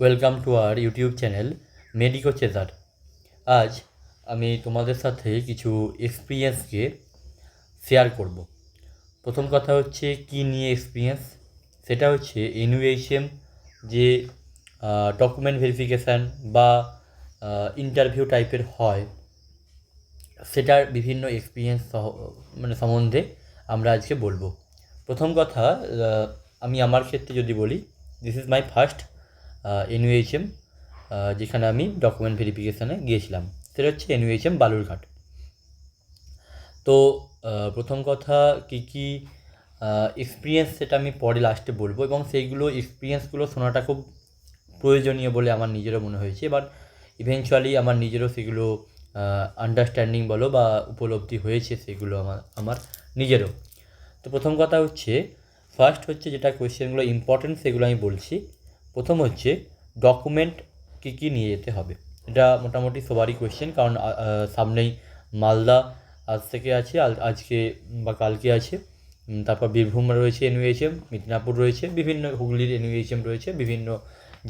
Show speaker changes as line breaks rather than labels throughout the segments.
Welcome to our YouTube channel medico chaser আজ আমি তোমাদের সাথে কিছু এক্সপিরিয়েন্সকে শেয়ার করব। প্রথম কথা হচ্ছে, কি নিয়ে এক্সপিরিয়েন্স সেটা হচ্ছে এনইউএইচএম যে ডকুমেন্ট ভেরিফিকেশান বা ইন্টারভিউ টাইপের হয়, সেটার বিভিন্ন এক্সপিরিয়েন্স সহ মানে সম্বন্ধে আমরা আজকে বলব। প্রথম কথা আমি আমার ক্ষেত্রে যদি বলি this is my first NUHM যেখানে আমি ডকুমেন্ট ভেরিফিকেশানে গিয়েছিলাম। সেটা হচ্ছে এনইউএইচএম বালুরঘাট। তো প্রথম কথা কী কী এক্সপিরিয়েন্স সেটা আমি পরে লাস্টে বলব এবং সেইগুলো এক্সপিরিয়েন্সগুলো শোনাটা খুব প্রয়োজনীয় বলে আমার নিজেরও মনে হয়েছে। এবার ইভেনচুয়ালি আমার নিজেরও সেগুলো আন্ডারস্ট্যান্ডিং বলো বা উপলব্ধি হয়েছে সেগুলো আমার আমার নিজেরও। তো প্রথম কথা হচ্ছে ফার্স্ট হচ্ছে যেটা কোয়েশ্চেনগুলো ইম্পর্টেন্ট সেগুলো আমি বলছি। প্রথম হচ্ছে ডকুমেন্ট কী কী নিয়ে যেতে হবে। এটা মোটামুটি সবারই কোয়েশ্চেন কারণ সামনেই মালদা আজ থেকে আছে আজকে বা কালকে আছে। তারপর বীরভূম রয়েছে এনইউএইচএম মিদনাপুর রয়েছে, বিভিন্ন হুগলির এনইউএইচএম রয়েছে, বিভিন্ন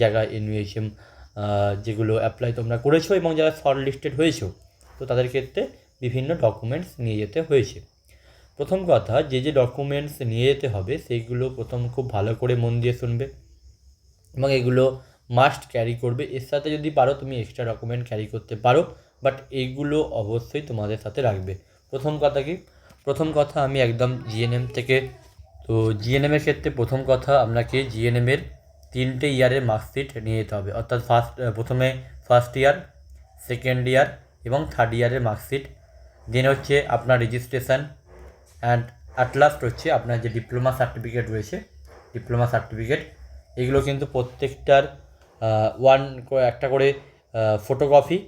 জায়গায় এনইউএইচএম যেগুলো অ্যাপ্লাই তোমরা করেছ এবং যারা শর্ট লিস্টেড হয়েছো, তো তাদের ক্ষেত্রে বিভিন্ন ডকুমেন্টস নিয়ে যেতে হয়েছে। প্রথম কথা, যে যে ডকুমেন্টস নিয়ে যেতে হবে, সেইগুলো প্রথম খুব ভালো করে মন দিয়ে শুনবে। এবং এগুলো মাস্ট ক্যারি করবে। এর সাথে যদি পারো, তুমি এক্সট্রা ডকুমেন্ট ক্যারি করতে পারো। বাট এইগুলো অবশ্যই তোমাদের সাথে রাখবে। প্রথম কথা কি? প্রথম কথা আমি একদম জিএনএম থেকে, তো জিএনএমের ক্ষেত্রে প্রথম কথা আপনাকে জিএনএমের তিনটে ইয়ারের মার্কশিট নিয়ে যেতে হবে। অর্থাৎ ফার্স্ট প্রথমে ফার্স্ট ইয়ার সেকেন্ড ইয়ার এবং থার্ড ইয়ারের মার্কশিট দেন হচ্ছে আপনার রেজিস্ট্রেশন অ্যান্ড অ্যাট লাস্ট হচ্ছে আপনার যে ডিপ্লোমা সার্টিফিকেট রয়েছে ডিপ্লোমা সার্টিফিকেট এগুলো কিন্তু প্রত্যেকটার ওয়ান একটা করে ফটোকপি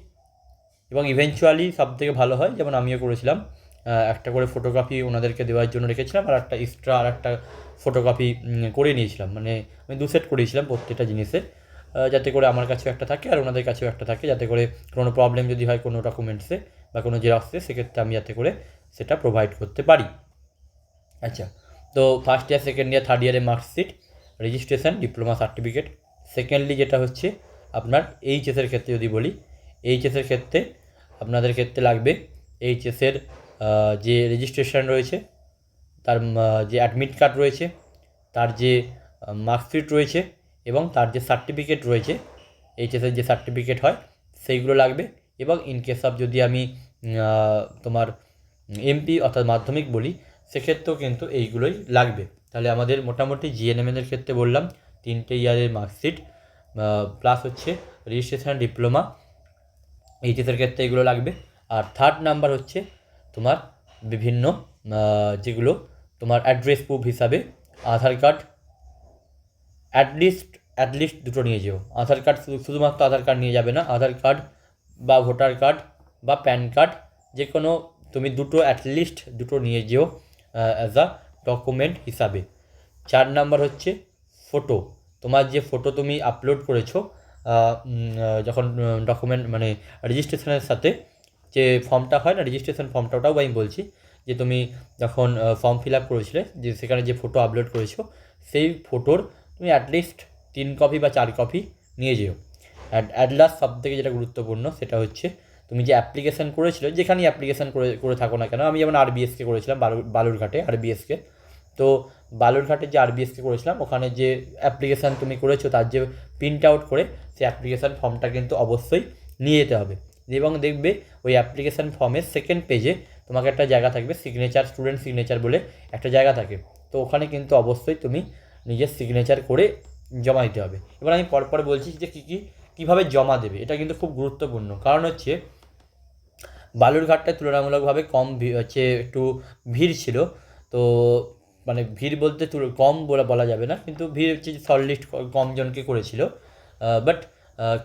এবং ইভেনচুয়ালি সব থেকে ভালো হয় যেমন আমিও করেছিলাম একটা করে ফটোগ্রাফি ওনাদেরকে দেওয়ার জন্য রেখেছিলাম আর একটা এক্সট্রা আর একটা ফটোগ্রাফি করে নিয়েছিলাম। মানে আমি দু সেট করিয়েছিলাম প্রত্যেকটা জিনিসে আহ, যাতে করে আমার কাছেও একটা থাকে আর ওনাদের কাছেও একটা থাকে যাতে করে কোনো প্রবলেম যদি হয় কোনো ডকুমেন্টসে বা কোনো জেরক্সে সেক্ষেত্রে আমি যাতে করে সেটা প্রোভাইড করতে পারি। আচ্ছা তো first year second year third ইয়ারের marksheet registration, diploma certificate. Secondly যেটা হচ্ছে আপনার এইচএসের ক্ষেত্রে যদি বলি এইচএসের ক্ষেত্রে আপনাদের ক্ষেত্রে লাগবে এইচএসের যে রেজিস্ট্রেশন রয়েছে, তার যে অ্যাডমিট কার্ড রয়েছে, তার যে মার্কশিট রয়েছে এবং তার যে সার্টিফিকেট রয়েছে এইচএসের যে সার্টিফিকেট হয়, সেইগুলো লাগবে। এবং ইন কেস অফ যদি আমি তোমার এমপি অর্থাৎ মাধ্যমিক বলি, সেক্ষেত্রেও কিন্তু এইগুলোই লাগবে। তাহলে আমাদের মোটামুটি জিএনএমএনের ক্ষেত্রে বললাম তিনটে ইয়ারের মার্কশিট প্লাস হচ্ছে রেজিস্ট্রেশন ডিপ্লোমা এইচএসের ক্ষেত্রে এগুলো লাগবে। আর থার্ড নাম্বার হচ্ছে তোমার বিভিন্ন যেগুলো তোমার অ্যাড্রেস প্রুফ হিসাবে আধার কার্ড অ্যাটলিস্ট অ্যাটলিস্ট দুটো নিয়ে যেও। আধার কার্ড শুধু, শুধুমাত্র আধার কার্ড নিয়ে যাবে না, আধার কার্ড বা ভোটার কার্ড বা প্যান কার্ড যে কোনো তুমি দুটো অ্যাটলিস্ট দুটো নিয়ে যেও অ্যাজ আ ডকুমেন্ট হিসাবে। চার নাম্বার হচ্ছে ফটো তোমার যে ফটো তুমি আপলোড করেছ যখন ডকুমেন্ট মানে রেজিস্ট্রেশনের সাথে যে ফর্মটা হয় না রেজিস্ট্রেশন ফর্মটা ওটাও আমি বলছি, যে তুমি যখন ফর্ম ফিল আপ করেছিলে, যে সেখানে যে ফটো আপলোড করেছ, সেই ফটোর তুমি অ্যাটলিস্ট তিন কপি বা চার কপি নিয়ে যেও। অ্যাট লাস্ট সব থেকে যেটা গুরুত্বপূর্ণ সেটা হচ্ছে তুমি যে অ্যাপ্লিকেশান করেছিলে, যেখানেই অ্যাপ্লিকেশান করে করে থাকো না কেন, আমি যেমন আরবিএসকে করেছিলাম বালুর বালুরঘাটে আরবিএসকে তো বালুরঘাটে যে আরবিএসকে করেছিলাম, ওখানে যে অ্যাপ্লিকেশান তুমি করেছ, তার যে প্রিন্ট আউট করে, সেই অ্যাপ্লিকেশান ফর্মটা কিন্তু অবশ্যই নিয়ে যেতে হবে। এবং দেখবে, ওই অ্যাপ্লিকেশান ফর্মের সেকেন্ড পেজে তোমাকে একটা জায়গা থাকবে সিগনেচার স্টুডেন্ট সিগনেচার বলে একটা জায়গা থাকে। তো ওখানে কিন্তু অবশ্যই তুমি নিজের সিগনেচার করে জমা দিতে হবে। এবার আমি পরপর বলছি যে কী কী, কীভাবে জমা দেবে, এটা কিন্তু খুব গুরুত্বপূর্ণ। কারণ হচ্ছে বালুরঘাটটায় তুলনামূলকভাবে কম হচ্ছে একটু ভিড় ছিল। তো মানে ভিড় বলতে কম বলে, বলা যাবে না। কিন্তু ভিড় হচ্ছে শর্ট লিস্ট কম জনকে করেছিল। বাট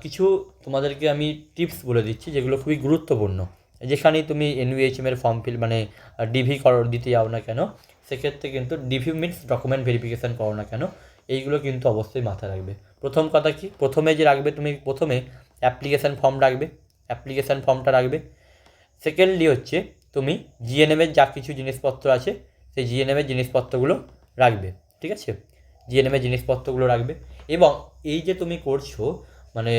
কিছু তোমাদেরকে আমি টিপস বলে দিচ্ছি যেগুলো খুবই গুরুত্বপূর্ণ। যেখানেই তুমি এনভিএইচএম এর ফর্ম ফিল মানে ডিভি করো, দিতে যাও না কেন, সেক্ষেত্রে কিন্তু ডিভি মিনস ডকুমেন্ট ভেরিফিকেশান করো না কেন, এইগুলো কিন্তু অবশ্যই মাথায় রাখবে। প্রথম কথা কি? প্রথমে যে রাখবে, তুমি প্রথমে অ্যাপ্লিকেশান ফর্ম রাখবে। অ্যাপ্লিকেশান ফর্মটা রাখবে। সেকেন্ডলি হচ্ছে তুমি জিএনএমের যা কিছু জিনিসপত্র আছে, সেই জিএনএমের জিনিসপত্রগুলো রাখবে, ঠিক আছে? জিএনএমের জিনিসপত্রগুলো রাখবে এবং এই যে তুমি করছ মানে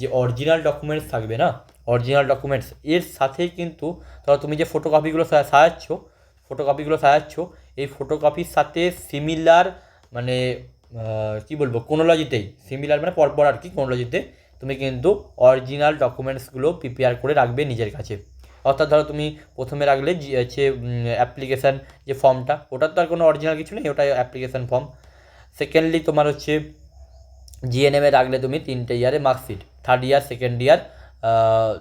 যে অরিজিনাল ডকুমেন্টস থাকবে না অরিজিনাল ডকুমেন্টস এর সাথেই কিন্তু ধরো তুমি যে ফটোকপিগুলো সাজাচ্ছ ফটোকপিগুলো সাজাচ্ছ, এই ফটোকপির সাথে সিমিলার মানে কি বলব কোনোলজিতেই সিমিলার মানে পরপর আর কি কোনোলজিতে তুমি কিন্তু অরিজিনাল ডকুমেন্টসগুলো প্রিপেয়ার করে রাখবে নিজের কাছে। অর্থাৎ ধরো তুমি প্রথমে রাখলে হচ্ছে অ্যাপ্লিকেশান যে ফর্মটা ওটার তো আর কোনো অরিজিনাল কিছু নেই ওটা অ্যাপ্লিকেশান ফর্ম সেকেন্ডলি তোমার হচ্ছে জিএনএমে রাখলে তুমি তিনটে ইয়ারে marksheet third year second year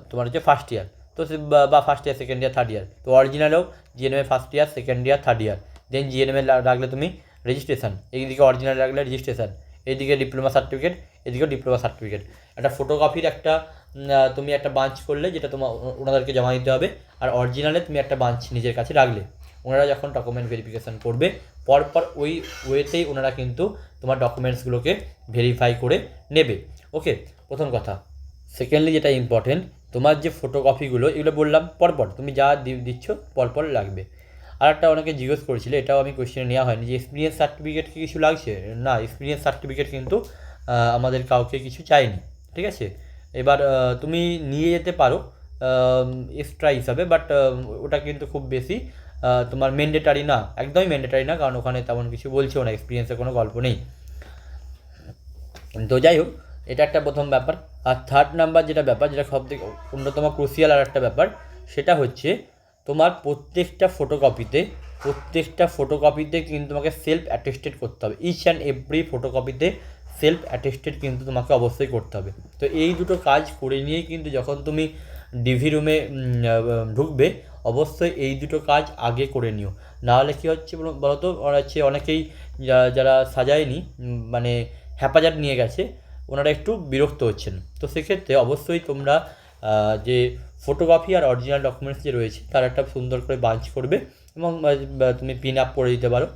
তোমার হচ্ছে ফার্স্ট ইয়ার তো বা- first year second year third year তো অরিজিনালেও জিএনএমে first year second year third year then জিএনএমে রাখলে তুমি রেজিস্ট্রেশন এইদিকে অরিজিনাল রাখলে রেজিস্ট্রেশন এইদিকে ডিপ্লোমা সার্টিফিকেট এদিকেও ডিপ্লোমা সার্টিফিকেট একটা ফটোকপির একটা তুমি একটা বাঞ্চ করলে যেটা তোমার ওনাদেরকে জমা দিতে হবে। আর অরিজিনালে তুমি একটা বাঞ্চ নিজের কাছে রাখলে। ওনারা যখন ডকুমেন্ট ভেরিফিকেশান করবে, পরপর ওই ওয়েতেই ওনারা কিন্তু তোমার ডকুমেন্টসগুলোকে ভেরিফাই করে নেবে। ওকে প্রথম কথা। সেকেন্ডলি যেটা ইম্পর্টেন্ট তোমার যে ফটোকপিগুলো এগুলো বললাম পরপর। তুমি যা দিচ্ছ, পরপর লাগবে। আর একটা অনেকে জিজ্ঞেস করেছিল, এটাও আমি কোশ্চেনে নেওয়া হয়নি যে এক্সপিরিয়েন্স সার্টিফিকেট কি কিছু লাগছে? না এক্সপিরিয়েন্স সার্টিফিকেট কিন্তু আমাদের কাউকে কিছু চাইনি ঠিক আছে? এবার তুমি নিয়ে যেতে পারো এক্সট্রা হিসাবে বাট ওটা কিন্তু খুব বেশি তোমার ম্যান্ডেটারি না, একদমই ম্যান্ডেটারি না, কারণ ওখানে তেমন কিছু বলছেও না এক্সপিরিয়েন্সের কোনো গল্প নেই। তো যাই হোক, এটা একটা প্রথম ব্যাপার। আর থার্ড নাম্বার যেটা ব্যাপার, যেটা সব থেকে অন্যতম ক্রুশিয়াল আর একটা ব্যাপার, সেটা হচ্ছে তোমার প্রত্যেকটা ফটোকপিতে প্রত্যেকটা ফটোকপিতে কিন্তু তোমাকে সেলফ অ্যাটেস্টেড করতে হবে। ইচ অ্যান্ড এভরি ফটোকপিতে সেলফ অ্যাটেস্টেড কিন্তু তোমাকে অবশ্যই করতে হবে। তো এই দুটো কাজ করে নিয়েই কিন্তু যখন তুমি ডিভি রুমে ঢুকবে, অবশ্যই এই দুটো কাজ আগে করে নিও। নাহলে কী হচ্ছে বলো- বলো তো ওরা হচ্ছে অনেকেই যারা যারা সাজায়নি মানে হ্যাপাজার নিয়ে গেছে, ওনারা একটু বিরক্ত হচ্ছেন। তো সেক্ষেত্রে অবশ্যই তোমরা যে ফটোগ্রাফি আর অরিজিনাল ডকুমেন্টস যে রয়েছে, তার একটা সুন্দর করে বাঞ্চ করবে এবং তুমি পিন আপ করে দিতে পারো।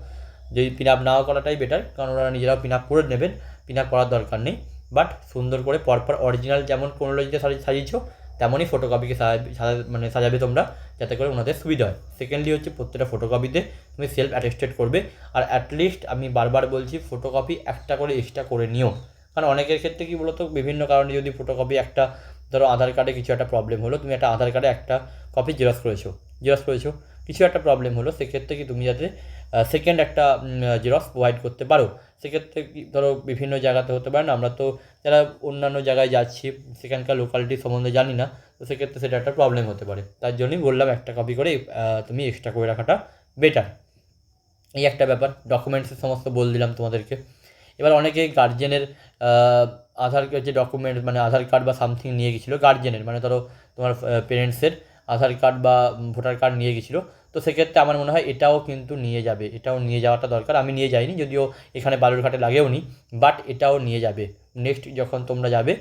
যদি পিন আপ নাও করাটাই বেটার কারণ ওরা নিজেরাও পিন আপ করে নেবেন। পিন করার দরকার নেই। বাট সুন্দর করে পরপর অরিজিনাল যেমন কোনোলজিতে সাজিয়েছো, তেমনই ফটোকপিকে সাজাবে সাজা- মানে সাজাবে তোমরা, যাতে করে ওনাদের সুবিধা হয়। সেকেন্ডলি হচ্ছে প্রত্যেকটা ফটোকপিতে তুমি সেলফ অ্যাটেস্টেড করবে। আর অ্যাটলিস্ট আমি বারবার বলছি ফটোকপি একটা করে এক্সট্রা করে নিও। কারণ অনেকের ক্ষেত্রে কি বলতো, বিভিন্ন কারণে যদি ফটোকপি একটা, ধরো আধার কার্ডে কিছু একটা প্রবলেম হলো, তুমি একটা আধার কার্ডে একটা কপি জেরক্স করেছ। জেরক্স করেছ। কিছু একটা প্রবলেম হলো, সেক্ষেত্রে কি তুমি যাতে সেকেন্ড একটা জেরক্স প্রোভাইড করতে পারো। সেক্ষেত্রে কি ধরো বিভিন্ন জায়গাতে হতে পারে না, আমরা তো যারা অন্যান্য জায়গায় যাচ্ছি, সেখানকার লোকালিটি সম্বন্ধে জানি না, তো সেক্ষেত্রে সেটা একটা প্রবলেম হতে পারে। তার জন্যই বললাম একটা কপি করে তুমি এক্সট্রা করে রাখাটা বেটার এই একটা ব্যাপার ডকুমেন্টসের সমস্ত বল দিলাম তোমাদেরকে। এবার অনেকে গার্জেনের আধার যে ডকুমেন্ট মানে আধার কার্ড বা সামথিং নিয়ে গেছিল গার্জেনের মানে ধরো তোমার পেরেন্টসের আধার কার্ড বা ভোটার কার্ড নিয়ে গেছিল তো সেক্ষেত্রে আমার মনে হয় এটাও কিন্তু নিয়ে যাবে, এটাও নিয়ে যাওয়াটা দরকার। আমি নিয়ে যাইনি, যদিও এখানে বালুরঘাটে লাগেও নি বাট এটাও নিয়ে যাবে। নেক্সট যখন তোমরা যাবে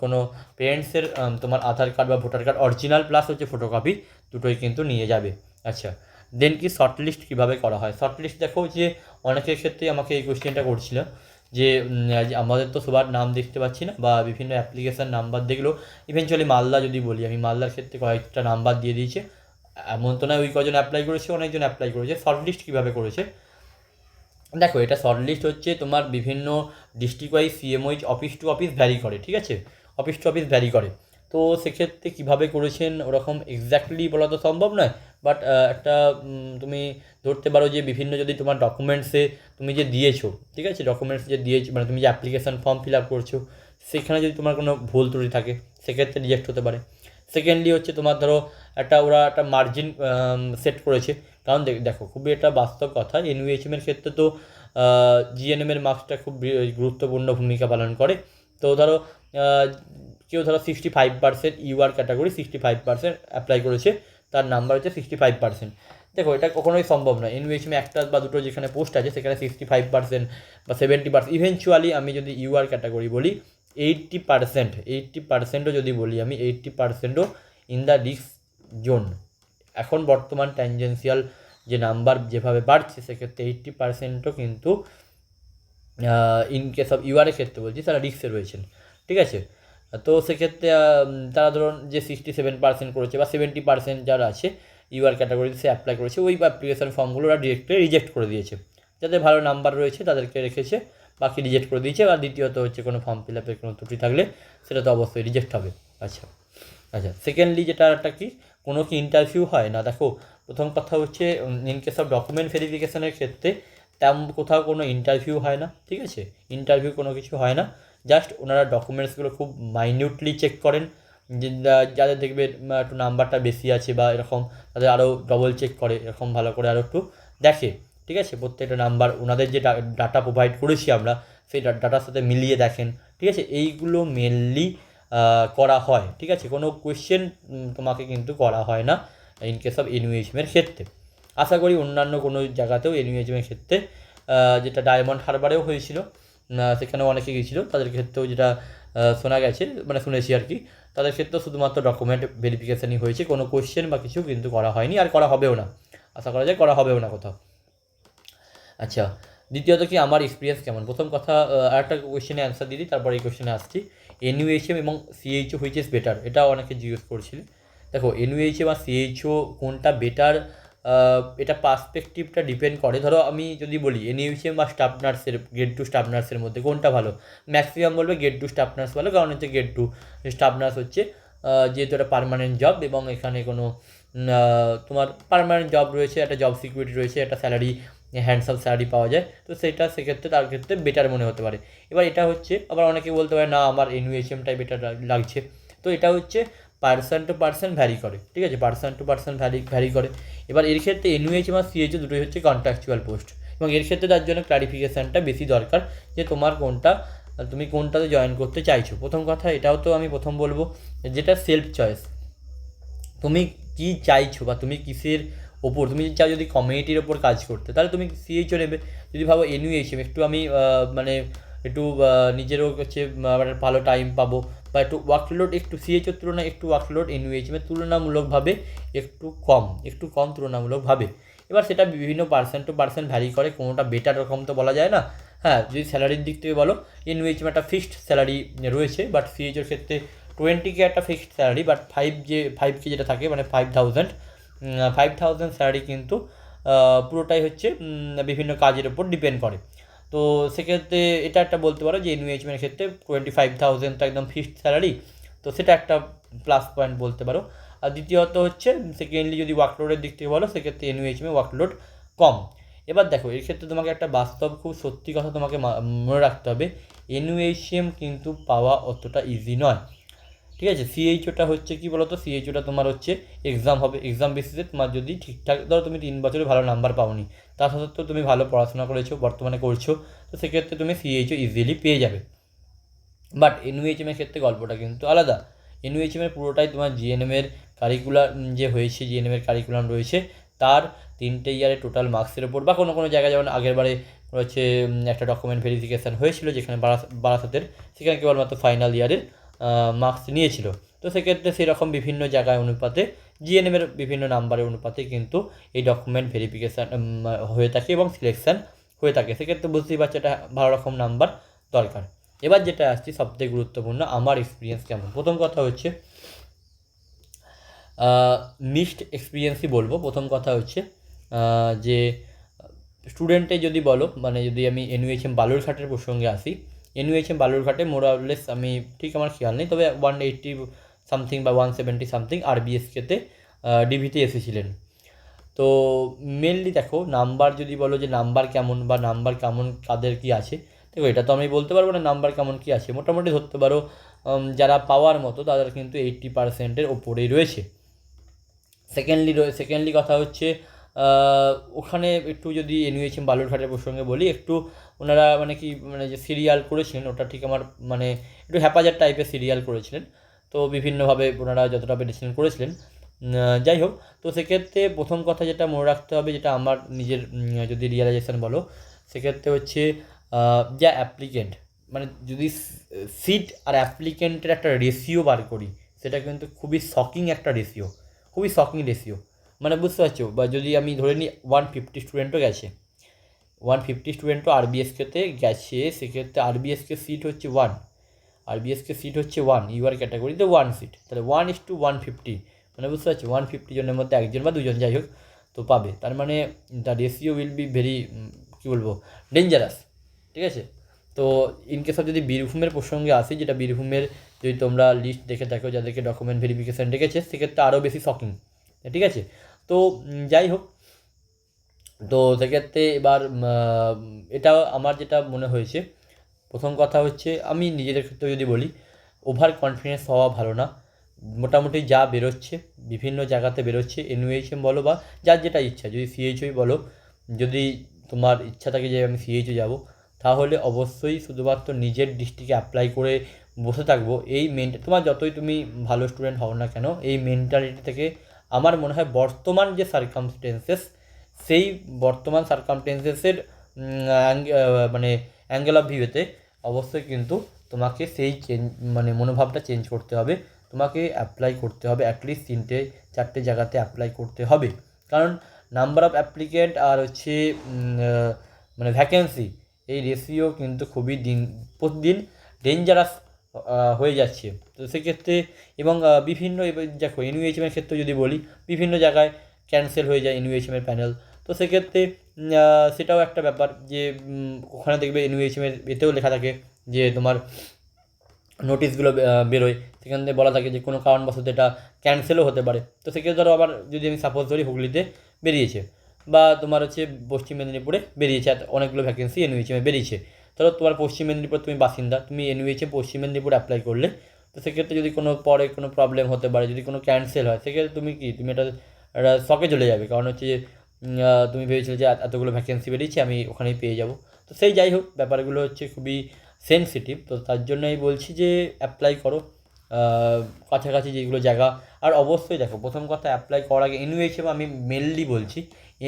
কোনো পেরেন্টসের তোমার আধার কার্ড বা ভোটার কার্ড অরিজিনাল প্লাস হচ্ছে ফটোকপি দুটোই কিন্তু নিয়ে যাবে। আচ্ছা দেন কি শর্ট লিস্ট কীভাবে করা হয়? শর্ট লিস্ট দেখো যে অনেকের ক্ষেত্রেই আমাকে এই কোয়েশ্চেনটা করছিল, যে আমাদের তো সবার নাম দেখতে পাচ্ছি না, বা বিভিন্ন অ্যাপ্লিকেশান নাম্বার দেখল ইভেনচুয়ালি মালদা যদি বলি, আমি মালদার ক্ষেত্রে কয়েকটা নাম্বার দিয়ে দিয়েছে। এমন ওই কজন অ্যাপ্লাই করেছে, অনেকজন অ্যাপ্লাই করেছে শর্ট লিস্ট কীভাবে করেছে? দেখো, এটা শর্ট লিস্ট হচ্ছে তোমার বিভিন্ন district wise CMOs office to office vary করে, ঠিক আছে? অফিস টু অফিস ভ্যারি করে। তো সেক্ষেত্রে কীভাবে করেছেন? ওরকম এক্স্যাক্টলি বলা তো সম্ভব নয় বাট একটা তুমি ধরতে পারো যে বিভিন্ন যদি তোমার ডকুমেন্টসে তুমি যে দিয়েছ, ঠিক আছে? ডকুমেন্টস যে দিয়েছ মানে তুমি যে অ্যাপ্লিকেশান ফর্ম ফিল আপ করছ, সেখানে যদি তোমার কোনো ভুল ত্রুটি থাকে, সেক্ষেত্রে রিজেক্ট হতে পারে। সেকেন্ডলি হচ্ছে তোমার ধরো একটা ওরা একটা মার্জিন সেট করেছে। কারণ দেখ- খুবই একটা বাস্তব কথা এনইউএইচএম এর ক্ষেত্রে তো জিএনএম এর মার্কসটা খুব গুরুত্বপূর্ণ ভূমিকা পালন করে। তো ধরো কেউ ধরো sixty five percent UR category sixty five percent apply করেছে, তার নাম্বার হচ্ছে সিক্সটি ফাইভ পার্সেন্ট দেখো এটা কখনোই সম্ভব নয়। এনইউএইচএমে একটা বা দুটো যেখানে পোস্ট আছে, সেখানে সিক্সটি ফাইভ পার্সেন্ট বা সেভেন্টি পার্সেন্ট ইভেনচুয়ালি আমি যদি ইউআর ক্যাটাগরি বলি এইট্টি পার্সেন্ট এইট্টি পার্সেন্টও যদি বলি আমি এইট্টি পার্সেন্টও ইন দ্য রিস্ক জোন এখন বর্তমান ট্যানজেন্সিয়াল যে নাম্বার যেভাবে বাড়ছে, সেক্ষেত্রে এইট্টি পার্সেন্টও কিন্তু ইন কেস অফ ইউআরের ক্ষেত্রে বলছি, তারা রিক্সে রয়েছেন। ঠিক আছে? তো সেক্ষেত্রে তারা ধরুন যে সিক্সটি সেভেন পার্সেন্ট করেছে বা সেভেন্টি পার্সেন্ট যারা আছে ইউআর ক্যাটাগরিতে সে অ্যাপ্লাই করেছে, ওই অ্যাপ্লিকেশন ফর্মগুলো ওরা ডিরেক্টলি রিজেক্ট করে দিয়েছে। যাদের ভালো নাম্বার রয়েছে, তাদেরকে রেখেছে বাকি রিজেক্ট করে দিয়েছে আর দ্বিতীয়ত হচ্ছে কোনো ফর্ম ফিল আপের কোনো ত্রুটি থাকলে সেটা তো অবশ্যই রিজেক্ট হবে। আচ্ছা আচ্ছা সেকেন্ডলি যেটা একটা কি? কোনো কি ইন্টারভিউ হয়? না, দেখো, প্রথম কথা হচ্ছে ইন কেস অফ ডকুমেন্ট ভেরিফিকেশনের ক্ষেত্রে তেমন কোথাও কোনো ইন্টারভিউ হয় না, ঠিক আছে? ইন্টারভিউ কোনো কিছু হয় না। জাস্ট ওনারা ডকুমেন্টসগুলো খুব মাইনিউটলি চেক করেন। যাদের দেখবে একটু নাম্বারটা বেশি আছে বা এরকম, তাদের আরও ডবল চেক করে, এরকম ভালো করে আরও একটু দেখে। ঠিক আছে? প্রত্যেকটা নাম্বার ওনাদের যে ডাটা প্রোভাইড করেছি আমরা, সেই ডাটার সাথে মিলিয়ে দেখেন, ঠিক আছে? এইগুলো মেনলি করা হয়, ঠিক আছে? কোনো কোয়েশ্চেন তোমাকে কিন্তু করা হয় না ইন কেস অফ এনুয়েশমের ক্ষেত্রে। আশা করি অন্যান্য কোনো জায়গাতেও এনুয়েজমের ক্ষেত্রে যেটা ডায়মন্ড হারবারেও হয়েছিল সেখানেও অনেকে গিয়েছিল, তাদের ক্ষেত্রেও যেটা শোনা গেছে মানে শুনেছি আর কি, তাদের ক্ষেত্রেও শুধুমাত্র ডকুমেন্ট ভেরিফিকেশনই হয়েছে, কোনো কোয়েশ্চেন বা কিছু কিন্তু করা হয়নি, আর করা হবেও না। আশা করা যায় করা হবেও না কোথাও। আচ্ছা দ্বিতীয়ত কি আমার এক্সপিরিয়েন্স কেমন? প্রথম কথা আরেকটা কোয়েশ্চেনে অ্যান্সার দিয়ে দিই, তারপরে এই কোয়েশ্চেনে আসছি। এনইউএইচএম এবং সিএইচও হুইচ ইজ বেটার এটা অনেকে জিজ্ঞেস করছিল। দেখো এনইউএইচএম আর সিএইচও কোনটা বেটার এটা পার্সপেক্টিভটা ডিপেন্ড করে। ধরো, আমি যদি বলি এনইউএইচএম বা স্টাফ নার্সের গেট টু স্টাফ নার্সের মধ্যে, কোনটা ভালো? ম্যাক্সিমাম বলবে গেট টু স্টাফ নার্স ভালো, কারণ হচ্ছে গেট টু স্টাফ নার্স হচ্ছে যেহেতু একটা পারমানেন্ট জব এবং এখানে কোনো তোমার পারমানেন্ট জব রয়েছে, একটা জব সিকিউরিটি রয়েছে, একটা স্যালারি হ্যান্ডসাম স্যালারি পাওয়া যায়, তো সেটা সেক্ষেত্রে তার ক্ষেত্রে বেটার মনে হতে পারে। এবার এটা হচ্ছে, আবার অনেকে বলতে পারে, না, আমার এনইউএইচএমটাই বেটার লাগছে। তো এটা হচ্ছে পার্সন টু পার্সন ভ্যারি করে, ঠিক আছে? Person to person vary vary করে। এবার এর ক্ষেত্রে এনইউএইচএম আর সিএইচও দুটোই হচ্ছে কন্ট্রাকচুয়াল পোস্ট এবং এর ক্ষেত্রে তার জন্য ক্লারিফিকেশানটা বেশি দরকার যে তোমার কোনটা, তুমি কোনটাতে জয়েন করতে চাইছো। প্রথম কথা, এটাও তো আমি প্রথম বলব, যেটা সেলফ চয়েস তুমি কি চাইছো বা তুমি কিসের ওপর, তুমি চাও যদি কমিউনিটির ওপর কাজ করতে, তাহলে তুমি সিএইচও নেবে। যদি ভাবো এনইউএইচএম একটু আমি মানে একটু নিজেরও হচ্ছে মানে ভালো টাইম পাবো, বা একটু ওয়ার্কলোড একটু সিএইচওর তুলনায় একটু ওয়ার্কলোড এনইউএইচএমের তুলনামূলকভাবে একটু কম একটু কম তুলনামূলকভাবে। এবার সেটা বিভিন্ন পার্সেন্ট টু পার্সেন্ট ভ্যারি করে, কোনোটা বেটার রকম তো বলা যায় না। হ্যাঁ যদি স্যালারির দিক থেকে বলো এনইউএইচএম একটা ফিক্সড স্যালারি রয়েছে বাট সিএইচওর ক্ষেত্রে টোয়েন্টি কে একটা ফিক্সড স্যালারি বাট ফাইভ যে ফাইভ কে যেটা থাকে মানে five thousand five thousand salary কিন্তু পুরোটাই হচ্ছে বিভিন্ন কাজের উপর ডিপেন্ড করে। তো সেক্ষেত্রে এটা একটা বলতে পারো যে এনইউএইচমেন্টের ক্ষেত্রে টোয়েন্টি ফাইভ থাউজেন্ড তো একদম ফিক্সড স্যালারি তো সেটা একটা প্লাস পয়েন্ট বলতে পারো। আর দ্বিতীয়ত হচ্ছে সেকেন্ডলি যদি ওয়ার্কলোডের দিক থেকে বলো, সেক্ষেত্রে এনইউএইচমে ওয়ার্কলোড কম। এবার দেখো, এর ক্ষেত্রে তোমাকে একটা বাস্তব, খুব সত্যি কথা তোমাকে মনে রাখতে হবে এনইউএইচএম কিন্তু পাওয়া অতটা ইজি নয়। ঠিক আছে? সিএইচওটা হচ্ছে কি বলতো? সিএইচওটা তোমার হচ্ছে এক্সাম হবে। এক্সাম বেসিসে তোমার যদি ঠিকঠাক, ধরো তুমি তিন বছরে ভালো নাম্বার পাওনি, তা সত্ত্বেও তুমি ভালো পড়াশোনা করেছ, বর্তমানে করছ, তো সেক্ষেত্রে তুমি সিএইচও ইজিলি পেয়ে যাবে। বাট এনইউএইচএমের ক্ষেত্রে গল্পটা কিন্তু আলাদা। এনইউএইচএমের পুরোটাই তোমার জিএনএমের কারিকুলার যে হয়েছে জিএনএমের কারিকুলাম রয়েছে, তার তিনটে ইয়ারে টোটাল মার্কসের ওপর বা কোনো কোনো জায়গায় যেমন আগের বারে হচ্ছে একটা ডকুমেন্ট ভেরিফিকেশান হয়েছিল যেখানে বারাস- বারাসাতের, সেখানে কেবলমাত্র ফাইনাল ইয়ারের মার্কস নিয়েছিল। তো সেক্ষেত্রে সেরকম বিভিন্ন জায়গায় অনুপাতে জিএনএমের বিভিন্ন নাম্বারের অনুপাতে কিন্তু এই ডকুমেন্ট ভেরিফিকেশান হয়ে থাকে এবং সিলেকশান হয়ে থাকে। সেক্ষেত্রে বুঝতেই পারছি এটা ভালো রকম নাম্বার দরকার। এবার যেটা আসছি সবথেকে গুরুত্বপূর্ণ, আমার এক্সপিরিয়েন্স কেমন? প্রথম কথা হচ্ছে মিক্সড এক্সপিরিয়েন্সই বলব। প্রথম কথা হচ্ছে যে স্টুডেন্টে যদি বলো মানে যদি আমি এনইউএইচএম বালুরঘাটের প্রসঙ্গে আসি এনইউএইচএম বালুরঘাটে মোরালেস আমি ঠিক আমার খেয়াল নেই, তবে ওয়ান এইটটি সামথিং বা ওয়ান সেভেন্টি সামথিং আর আরবিএসকেতে ডিভিতে এসেছিলেন। তো মেনলি দেখো, নাম্বার যদি বলো যে নাম্বার কেমন বা নাম্বার কেমন কাদের কি আছে, দেখো এটা তো আমি বলতে পারব না নাম্বার কেমন কি আছে। মোটামুটি ধরতে পারো যারা পাওয়ার মতো তাদের কিন্তু এইট্টি পার্সেন্টের ওপরেই রয়েছে। সেকেন্ডলি সেকেন্ডলি কথা হচ্ছে ওখানে একটু যদি এনইউএইচএম বালুরঘাটের প্রসঙ্গে বলি, একটু ওনারা মানে কি মানে যে সিরিয়াল করেছিলেন, ওটা ঠিক আমার মানে একটু হ্যাপাজার টাইপের সিরিয়াল করেছিলেন। তো বিভিন্নভাবে ওনারা যতটা পেরেছিলেন করেছিলেন যাই হোক, তো সেক্ষেত্রে প্রথম কথা যেটা মনে রাখতে হবে, যেটা আমার নিজের যদি রিয়েলাইজেশন বলো, সেক্ষেত্রে হচ্ছে যা অ্যাপ্লিকেন্ট মানে যদি সিট আর অ্যাপ্লিকেন্টের একটা রেশিও বার করি, সেটা কিন্তু খুবই শকিং একটা রেশিও খুবই শকিং রেশিও মানে বুঝতে পারছ? বা যদি আমি ধরে নিই ওয়ান ফিফটি স্টুডেন্টও গেছে ওয়ান ফিফটি স্টুডেন্টও আরবিএসকেতে গেছে, সেক্ষেত্রে আরবিএসকে সিট হচ্ছে ওয়ান আরবিএসকে সিট হচ্ছে ওয়ান ইউআর ক্যাটাগরিতে ওয়ান সিট তাহলে one is to one fifty মানে বুঝতে পারছ? ওয়ান ফিফটি জনের মধ্যে একজন বা দুজন যাই হোক তো পাবে, তার মানে the ratio will be very কী বলব ডেঞ্জারাস ঠিক আছে? তো ইন কেস অফ যদি বীরভূমের প্রসঙ্গে আসি, যেটা বীরভূমের যদি তোমরা লিস্ট দেখে থাকো, যাদেরকে ডকুমেন্ট ভেরিফিকেশান ডেকেছে সেক্ষেত্রে আরও বেশি শকিং ঠিক আছে? তো যাই হোক। তো সেক্ষেত্রে এবার এটা আমার যেটা মনে হয়েছে, প্রথম কথা হচ্ছে আমি নিজেদের ক্ষেত্রে যদি বলি ওভার কনফিডেন্স হওয়া ভালো না। মোটামুটি যা বেরোচ্ছে, বিভিন্ন জায়গাতে বেরোচ্ছে এনইউএইচএম বলো বা যার যেটা ইচ্ছা, যদি সিএইচওই বলো, যদি তোমার ইচ্ছা থাকে যে আমি সিএইচও যাব, তাহলে অবশ্যই শুধুমাত্র নিজের ডিস্ট্রিক্টে অ্যাপ্লাই করে বসে থাকব। এই মেন তোমার যতই তুমি ভালো স্টুডেন্ট হও না কেন, এই মেন্টালিটি থেকে আমার মনে হয় বর্তমান যে সার্কামস্টেন্সেস সেই বর্তমান সার্কামটেন্সেসের মানে অ্যাঙ্গেল অফ ভিউতে অবশ্যই কিন্তু তোমাকে সেই চেঞ্জ মানে মনোভাবটা চেঞ্জ করতে হবে। তোমাকে অ্যাপ্লাই করতে হবে অ্যাটলিস্ট তিনটে, চারটে জায়গাতে অ্যাপ্লাই করতে হবে। কারণ নাম্বার অফ অ্যাপ্লিকেন্ট আর হচ্ছে মানে ভ্যাকেন্সি এই রেশিও কিন্তু খুবই দিন, প্রতিদিন ডেঞ্জারাস হয়ে যাচ্ছে। তো সেক্ষেত্রে এবং বিভিন্ন দেখো এনইউএইচএমের ক্ষেত্রে যদি বলি, বিভিন্ন জায়গায় ক্যান্সেল হয়ে যায় এনইউএইচএমের প্যানেল তো সেক্ষেত্রে সেটাও একটা ব্যাপার যে ওখানে দেখবে এনইউএইচএমের এতেও লেখা থাকে যে, তোমার নোটিশগুলো বেরোয়। সেখান থেকে বলা থাকে যে, কোনো কারণবশত এটা ক্যান্সেলও হতে পারে। তো সেক্ষেত্রে ধরো আবার যদি আমি সাপোজ ধরি হুগলিতে বেরিয়েছে বা তোমার হচ্ছে পশ্চিম মেদিনীপুরে বেরিয়েছে, অনেকগুলো ভ্যাকেন্সি এনইউএইচএমে বেরিয়েছে। ধরো তোমার পশ্চিম মেদিনীপুর, তুমি বাসিন্দা, তুমি এনইউএইচএম পশ্চিম মেদিনীপুর অ্যাপ্লাই করলে, তো সেক্ষেত্রে যদি কোনো পরে কোনো প্রবলেম হতে পারে, যদি কোনো ক্যান্সেল হয়, সেক্ষেত্রে তুমি কি, তুমি এটা একটা শকে চলে যাবে। কারণ হচ্ছে যে তুমি ভেবেছিলে যে এতগুলো ভ্যাকেন্সি বেরিয়েছে, আমি ওখানেই পেয়ে যাব। তো সেই যাই হোক, ব্যাপারগুলো হচ্ছে খুবই সেন্সিটিভ তো তার জন্য আমি বলছি যে অ্যাপ্লাই করো। কাছাকাছি যেগুলো জায়গা, আর অবশ্যই দেখো, প্রথম কথা অ্যাপ্লাই করার আগে এনইউএইচএম আমি মেনলি বলছি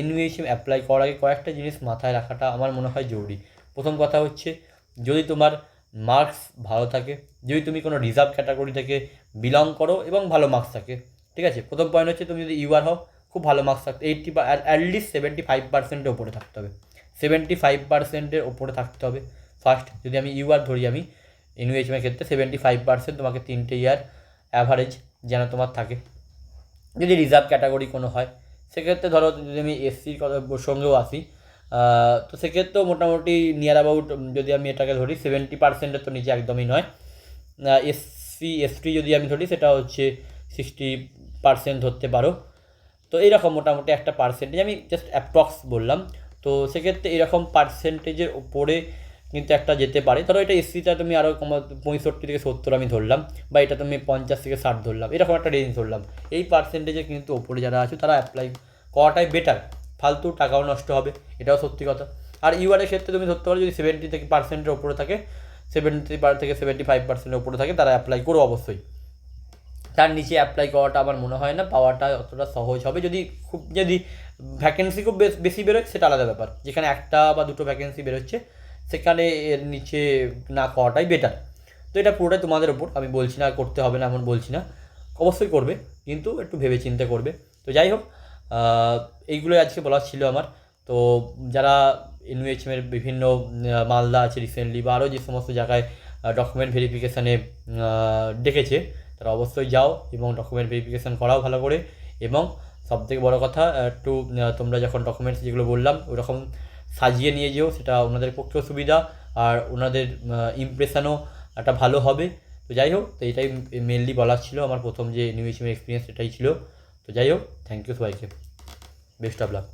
এনইউএইচএম অ্যাপ্লাই করার আগে কয়েকটা জিনিস মাথায় রাখাটা আমার মনে হয় জরুরি। প্রথম কথা হচ্ছে, যদি তোমার মার্কস ভালো থাকে, যদি তুমি কোনো রিজার্ভ ক্যাটাগরি থেকে বিলং করো এবং ভালো মার্কস থাকে, ঠিক আছে? প্রথম পয়েন্ট হচ্ছে তুমি যদি ইউআর হও, খুব ভালো মার্কস থাকতে এইটটি অ্যাটলিস্ট সেভেন্টি ফাইভ পার্সেন্টের ওপরে থাকতে হবে। সেভেন্টি ফাইভ পার্সেন্টের ওপরে থাকতে হবে। ফার্স্ট যদি আমি ইউআর ধরি আমি এনইউএইচএমের ক্ষেত্রে সেভেন্টি ফাইভ পার্সেন্ট তোমাকে তিনটে ইয়ার অ্যাভারেজ যেন তোমার থাকে। যদি রিজার্ভ ক্যাটাগরি কোনো হয়, সেক্ষেত্রে ধরো যদি আমি এসসির সঙ্গেও আসি তো সেক্ষেত্রেও মোটামুটি নিয়ার অ্যাবাউট যদি আমি এটাকে ধরি সেভেন্টি পার্সেন্টের তো নিচে একদমই নয়। এসসি এসটি যদি আমি ধরি, সেটা হচ্ছে সিক্সটি পার্সেন্ট ধরতে পারো। তো এইরকম মোটামুটি একটা পার্সেন্টেজ আমি জাস্ট অ্যাপ্রক্স বললাম। তো সেক্ষেত্রে এরকম পার্সেন্টেজের ওপরে কিন্তু একটা যেতে পারে। ধরো এটা এসসিটা তুমি আরও পঁয়ষট্টি থেকে সত্তর আমি ধরলাম, বা এটা তুমি পঞ্চাশ থেকে ষাট ধরলাম, এরকম একটা রেঞ্জ ধরলাম। এই পার্সেন্টেজে কিন্তু ওপরে যারা আছে, তারা অ্যাপ্লাই করাটাই বেটার ফালতু টাকাও নষ্ট হবে, এটাও সত্যি কথা। আর ইউআরের ক্ষেত্রে তুমি ধরতে পারো যদি সেভেন্টি থেকে পার্সেন্টের ওপরে থাকে সেভেন্টি থেকে সেভেন্টি ফাইভ পার্সেন্টের ওপরে থাকে, তারা অ্যাপ্লাই করো অবশ্যই। তার নিচে অ্যাপ্লাই করাটা আমার মনে হয় না, পাওয়াটা অতটা সহজ হবে। যদি খুব যদি ভ্যাকেন্সি খুব বেশ- বেশি বেরোয়, সেটা আলাদা ব্যাপার। যেখানে একটা বা দুটো ভ্যাকেন্সি বেরোচ্ছে, সেখানে এর নিচে না করাটাই বেটার তো এটা পুরোটাই তোমাদের ওপর আমি বলছি না করতে হবে না, এমন বলছি না। অবশ্যই করবে, কিন্তু একটু ভেবে চিন্তে করবে। তো যাই হোক এইগুলোই আজকে বলার ছিল আমার। তো যারা এনইউএইচএমের বিভিন্ন মালদা আছে রিসেন্টলি বা আরও যে সমস্ত জায়গায় ডকুমেন্ট ভেরিফিকেশানে ডেকেছে, তারা অবশ্যই যাও এবং ডকুমেন্ট ভেরিফিকেশান করাও ভালো করে। এবং সবথেকে বড়ো কথা একটু তোমরা যখন ডকুমেন্টস যেগুলো বললাম, ওরকম সাজিয়ে নিয়ে যেও, সেটা ওনাদের পক্ষেও সুবিধা আর ওনাদের ইমপ্রেশনও একটা ভালো হবে। তো যাই হোক, তো এটাই মেনলি বলার ছিল আমার প্রথম যে নিউজমের এক্সপিরিয়েন্স এটাই ছিল। তো যাই হোক থ্যাংক ইউ সবাইকে বেস্ট অফ লাক